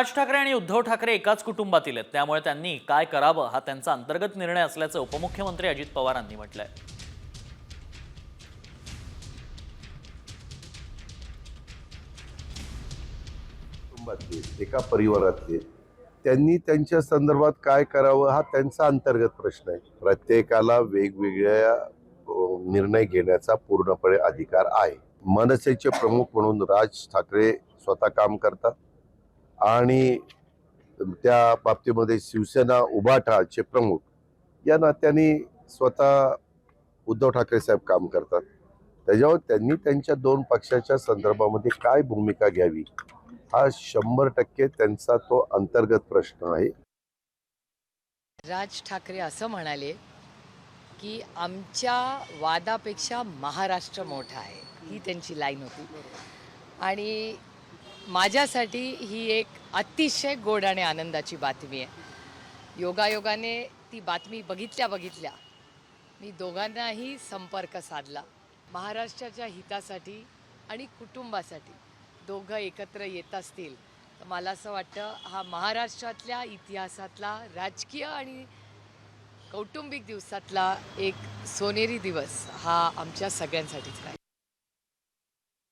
राज ठाकरे आणि उद्धव ठाकरे एकाच कुटुंबातील आहेत. त्यामुळे त्यांनी काय करावं हा त्यांचा अंतर्गत निर्णय असल्याचं उपमुख्यमंत्री अजित पवारांनी म्हटलंय. कुटुंबातले एका परिवारातले त्यांनी त्यांच्या संदर्भात काय करावं हा त्यांचा अंतर्गत प्रश्न आहे. प्रत्येकाला वेगवेगळ्या निर्णय घेण्याचा पूर्णपणे अधिकार आहे. मनसेचे प्रमुख म्हणून राज ठाकरे स्वतः काम करतात. आणि त्या बाबतीमध्ये शिवसेना उभाठाचे प्रमुख या नात्याने स्वतः उद्धव ठाकरे साहेब काम करतात. त्याच्यावर त्यांनी त्यांच्या दोन पक्षाच्या संदर्भामध्ये काय भूमिका घ्यावी हा शंभर टक्के त्यांचा तो अंतर्गत प्रश्न आहे. राज ठाकरे असं म्हणाले की आमच्या वादापेक्षा महाराष्ट्र मोठा आहे ही त्यांची लाईन होती. आणि माझ्यासाठी ही एक अतिशय गोड आणि आनंदाची बातमी आहे. योगायोगाने ती बातमी बघितल्या बघितल्या मी दोघांनाही संपर्क साधला. महाराष्ट्राच्या हितासाठी आणि कुटुंबासाठी दोघं एकत्र येत असतील तर मला असं वाटतं हा महाराष्ट्रातल्या इतिहासातला राजकीय आणि कौटुंबिक दिवसातला एक सोनेरी दिवस हा आमच्या सगळ्यांसाठीच आहे